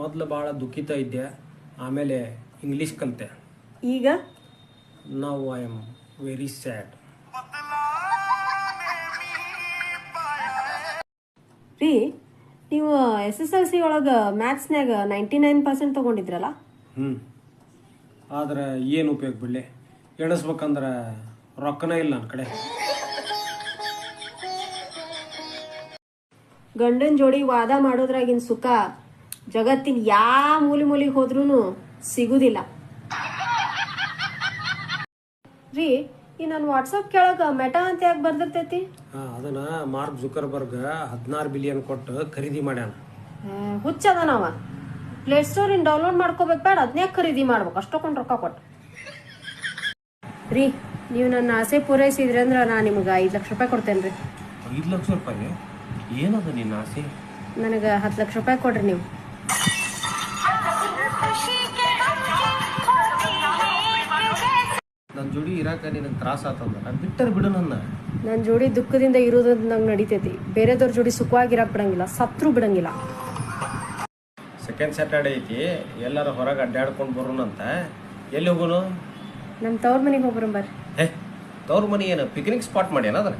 ಮೊದಲು ಭಾಳ ದುಃಖಿತ ಇದ್ದೆ ಆಮೇಲೆ ಇಂಗ್ಲೀಷ್ ಕಲಿತೆ. ಈಗ? ನಾವು ಐ ಆಮ್ ವೆರಿ ಸ್ಯಾಡ್ ರೀ ನೀವು ಎಸ್ ಎಸ್ ಎಲ್ ಸಿ ಒಳಗೆ ಮ್ಯಾಥ್ಸ್ನ್ಯಾಗ ನೈಂಟಿ ನೈನ್ ಪರ್ಸೆಂಟ್ ತೊಗೊಂಡಿದ್ರಲ್ಲ? ಹ್ಞೂ ಆದ್ರೆ ಏನು ಉಪಯೋಗ ಬಿಡಲಿ? ಎಣಿಸ್ಬೇಕಂದ್ರೆ ರೊಕ್ಕನೇ ಇಲ್ಲ ನನ್ನ ಕಡೆ. ಗಂಡನ ಜೋಡಿ ವಾದ ಮಾಡೋದ್ರಾಗಿನ ಸುಖ ಜಗತ್ತಿನ ಯಾವ ಮೂಲೆ ಮೂಲಿಗೆ ಹೋದ್ರೂ ಸಿಗುದಿಲ್ಲ. ರೀ ಈ ನನ್ನ ವಾಟ್ಸಪ್ ಕೆಳಗೆ ಮೆಟಾ ಅಂತ ಯಾಕೆ ಬರ್ದಿರ್ತೈತಿ? ಅದನ್ನ ಮಾರ್ಕ್ ಜುಕರ್ಬರ್ಗ್ ಹದಿನಾರು ಬಿಲಿಯನ್ ಕೊಟ್ಟು ಖರೀದಿ ಮಾಡ್ಯಾನ. ಹುಚ್ಚ ಹುಚ್ಚದ ನಾವ ಪ್ಲೇ ಇನ್ ಡೌನ್ಲೋಡ್ ಮಾಡ್ಕೋಬೇಕು ಬೇಡ ಅದನ್ನೇ ಖರೀದಿ ಮಾಡ್ಬೇಕು. ಅಷ್ಟೊಂದು ರೊಕ್ಕ ಕೊಟ್ಟು. ರೀ ನೀವು ನನ್ನ ಆಸೆ ಪೂರೈಸಿದ್ರಿ ಅಂದ್ರೆ ನಾನು ನಿಮ್ಗೆ ಐದು ಲಕ್ಷ ರೂಪಾಯಿ ಕೊಡ್ತೇನೆ ರೀ. ಐದು ಲಕ್ಷ ರೂಪಾಯಿ? ಏನದ ನಿನ್ನ ಆಸೆ? ನನಗೆ ಹತ್ತು ಲಕ್ಷ ರೂಪಾಯಿ ಕೊಡ್ರಿ ನೀವು. ನನ್ನ ಜೋಡಿ ಇರಾಕ ನಿನಗೆ ತ್ರಾಸ ನಾನು ಬಿಟ್ಟರೆ ಬಿಡು ನನ್ನ. ನನ್ನ ಜೋಡಿ ದುಃಖದಿಂದ ಇರೋದು ನಂಗೆ ನಡಿತೈತಿ. ಬೇರೆದವ್ರ ಜೋಡಿ ಸುಖವಾಗಿರಕ್ ಬಿಡಂಗಿಲ್ಲ ಸತ್ರು ಬಿಡಂಗಿಲ್ಲ. ಸೆಕೆಂಡ್ ಸ್ಯಾಟರ್ಡೇ ಐತಿ. ಎಲ್ಲರೂ ಹೊರಗೆ ಅಡ್ಡಾಡ್ಕೊಂಡು ಬರೋಣಂತ. ಎಲ್ಲಿ ಹೋಗೋನು? ನಮ್ಮ ತವ್ರ ಮನೆಗೆ ಹೋಗ್ಬರಂ ಬರ್ರಿ ಹೇ ತವ್ರ ಮನೆ ಏನು? ಪಿಕ್ನಿಕ್ ಸ್ಪಾಟ್ ಮಾಡ್ಯಾನ ಅದನ್ನ?